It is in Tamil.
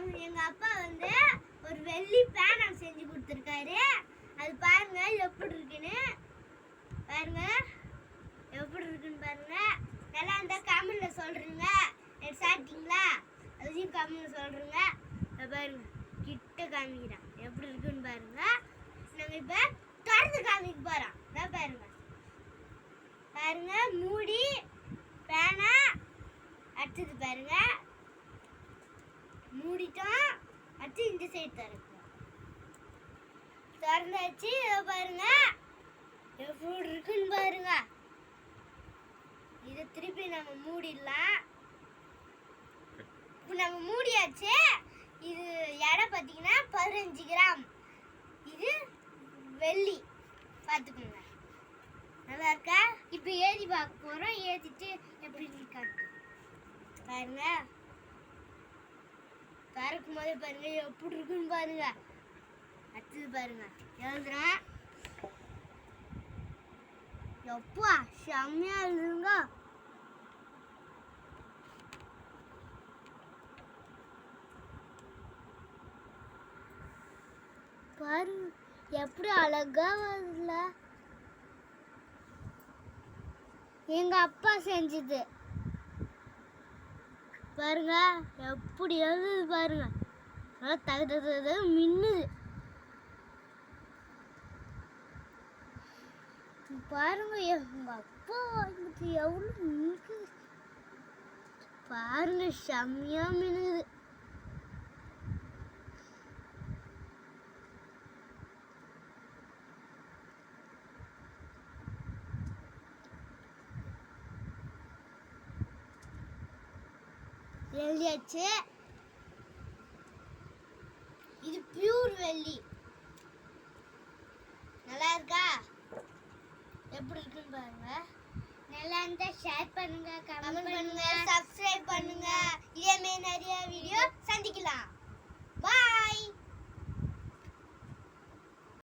அவங்க எங்கள் அப்பா வந்து ஒரு வெள்ளி பேனம் செஞ்சு கொடுத்துருக்காரு. அது பாருங்க எப்படி இருக்குன்னு. பாருங்க எப்படி இருக்குன்னு பாருங்க. நல்லா இருந்தால் கமெண்ட்டில் சொல்கிறீங்க சாப்பிட்டீங்களா அதையும் கம்மியாக சொல்கிறேங்க பாருங்க கிட்ட காமிக்கிறான். எப்படி இருக்குன்னு பாருங்க. நாங்கள் இப்போ திறந்து காமிக்க போகிறோம் அதான் பாருங்க. பாருங்க மூடி பேனா அடுத்தது பாருங்கள் மூடிட்டோம். அடுத்து இந்த சைடு திறக்கும் திறந்தாச்சு இதை பாருங்க. எப்படி இருக்குன்னு பாருங்க. இதை திருப்பி நம்ம மூடிடலாம். இப்போ நம்ம மூடியாச்சு. இது எடை பார்த்தீங்கன்னா பதினஞ்சு கிராம். இது வெள்ளி. பார்த்துக்கோங்க. நல்லா இருக்கா? இப்போ ஏற்றி பார்க்க போகிறோம் ஏற்றிட்டு எப்படி இருக்காங்க பாருங்க. திறக்கும் போதே பாருங்க எப்படி இருக்குன்னு பாருங்க. அடுத்தது பாருங்க எழுதுறேன். எப்பா செம்மையா எழுதுங்க பாருங்க எப்படி அழகா வருதுல. எங்க அப்பா செஞ்சது. பாருங்க எப்படி எழுதுது பாருங்க. நல்லா தகு தகு மின்னுது. பாருங்க எங்க அப்பா வாங்கிட்டு எவ்வளவு மினுக்குது பாருங்க செம்மையா மின்னுது. எழுதியாச்சு இது பியூர் வெள்ளி. நல்லா இருக்கா? எப்படி இருக்குன்னு பாருங்க. நல்லா இருந்தா ஷேர் பண்ணுங்க கமெண்ட் பண்ணுங்க